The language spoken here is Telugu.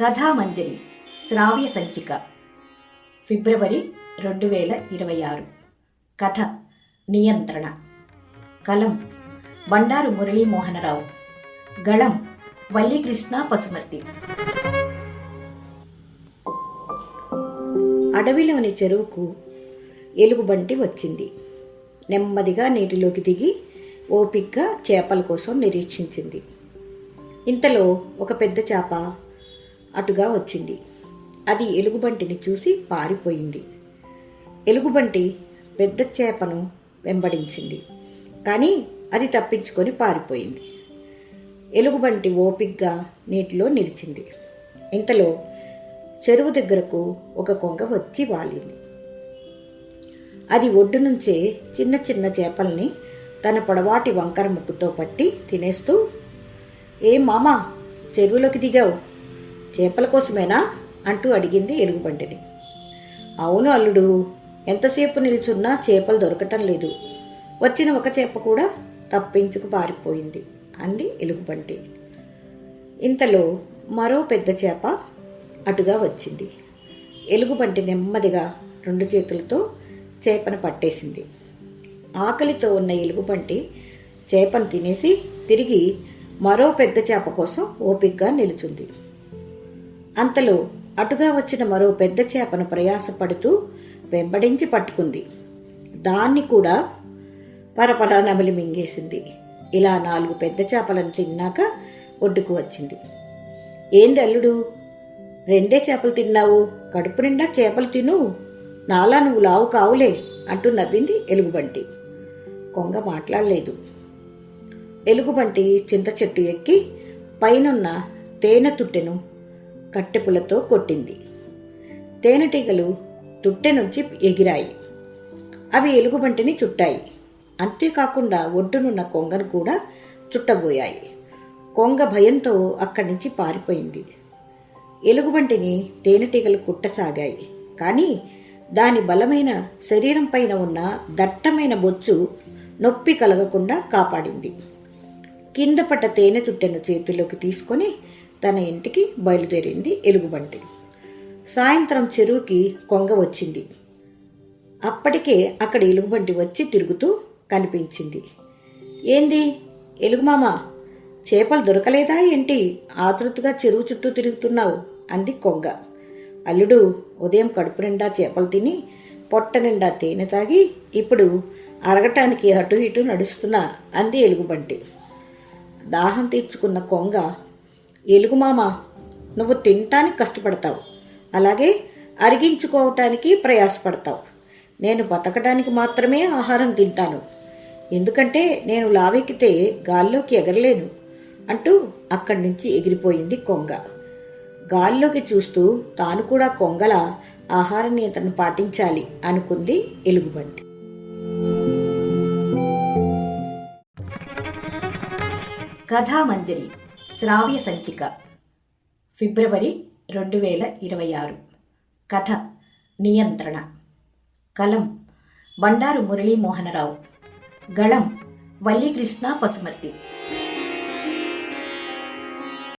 కథామంజరి శ్రావ్య సంచిక. ఫిబ్రవరి రెండు వేల ఇరవై ఆరు కథ నియంత్రణ. కలం బండారు మురళీమోహనరావు. గళం వల్లికృష్ణ పశుమర్తి. అడవిలోని చెరువుకు ఎలుగుబంటి వచ్చింది. నెమ్మదిగా నీటిలోకి దిగి ఓపిగ్గా చేపల కోసం నిరీక్షించింది. ఇంతలో ఒక పెద్ద చేప అటుగా వచ్చింది. అది ఎలుగుబంటిని చూసి పారిపోయింది. ఎలుగుబంటి పెద్ద చేపను వెంబడించింది. కానీ అది తప్పించుకొని పారిపోయింది. ఎలుగుబంటి ఓపిగ్గా నీటిలో నిలిచింది. ఇంతలో చెరువు దగ్గరకు ఒక కొంగ వచ్చి వాలింది. అది ఒడ్డు నుంచే చిన్న చిన్న చేపల్ని తన పొడవాటి వంకర ముక్కుతో పట్టి తినేస్తూ ఏం మామా చెరువులోకి దిగావు? చేపల కోసమేనా? అంటూ అడిగింది ఎలుగుబంటిని. అవును అల్లుడు ఎంతసేపు నిల్చున్నా చేపలు దొరకటం లేదు. వచ్చిన ఒక చేప కూడా తప్పించుకు పారిపోయింది అంది ఎలుగుబంటి. ఇంతలో మరో పెద్ద చేప అటుగా వచ్చింది. ఎలుగుబంటి నెమ్మదిగా రెండు చేతులతో చేపను పట్టేసింది. ఆకలితో ఉన్న ఎలుగుబంటి చేపను తినేసి తిరిగి మరో పెద్ద చేప కోసం ఓపిక్గా నిలుచుంది. అంతలో అటుగా వచ్చిన మరో పెద్ద చేపను ప్రయాసపడుతూ వెంబడించి పట్టుకుంది. దాన్ని కూడా పరపరా నమిలి మింగేసింది. ఇలా నాలుగు పెద్ద చేపలను తిన్నాక ఒడ్డుకు వచ్చింది. ఏంది అల్లుడు? రెండే చేపలు తిన్నావు? కడుపు నిండా చేపలు తిను. నాలా నువ్వు లావు కావులే అంటూ నవ్వింది ఎలుగుబంటి. కొంగ మాట్లాడలేదు. ఎలుగుబంటి చింత చెట్టు ఎక్కి పైనున్న తేనె తుట్టెను కట్టెపులతో కొట్టింది. తేనెటీగలు తుట్టె నుంచి ఎగిరాయి. అవి ఎలుగుబంటిని చుట్టాయి. అంతేకాకుండా ఒడ్డునున్న కొంగను కూడా చుట్టబోయాయి. కొంగ భయంతో అక్కడి నుంచి పారిపోయింది. ఎలుగుబంటిని తేనెటీగలు కుట్టసాగాయి. కానీ దాని బలమైన శరీరం పైన ఉన్న దట్టమైన బొచ్చు నొప్పి కలగకుండా కాపాడింది. కింద పడ్డ తేనె తుట్టెను చేతిలోకి తీసుకొని తన ఇంటికి బయలుదేరింది ఎలుగుబంటి. సాయంత్రం చెరువుకి కొంగ వచ్చింది. అప్పటికే అక్కడ ఎలుగుబంటి వచ్చి తిరుగుతూ కనిపించింది. ఏంది? ఎలుగుమామ చేపలు దొరకలేదా ఏంటి? ఆతృతగా చెరువు చుట్టూ తిరుగుతున్నావు అంది కొంగ. అల్లుడు ఉదయం కడుపు నిండా చేపలు తిని పొట్ట నిండా తేనె తాగి ఇప్పుడు అరగటానికి అటు ఇటు నడుస్తున్నా అంది ఎలుగుబంటి. దాహం తీర్చుకున్న కొంగ ఎలుగుమామ నువ్వు తినటానికి కష్టపడతావు. అలాగే అరిగించుకోవటానికి ప్రయాసపడతావు. నేను బతకడానికి మాత్రమే ఆహారం తింటాను. ఎందుకంటే నేను లావెక్కితే గాల్లోకి ఎగరలేను అంటూ అక్కడి నుంచి ఎగిరిపోయింది కొంగ. గాల్లోకి చూస్తూ తాను కూడా కొంగల ఆహార నియంత్రణ పాటించాలి అనుకుంది ఎలుగుబంటి. కథామంజరి శ్రావ్య సంచిక. ఫిబ్రవరి రెండు వేల ఇరవై ఆరు. కథ నియంత్రణ. కలం బండారు మురళీమోహనరావు. గళం వల్లీకృష్ణ పసుమర్తి.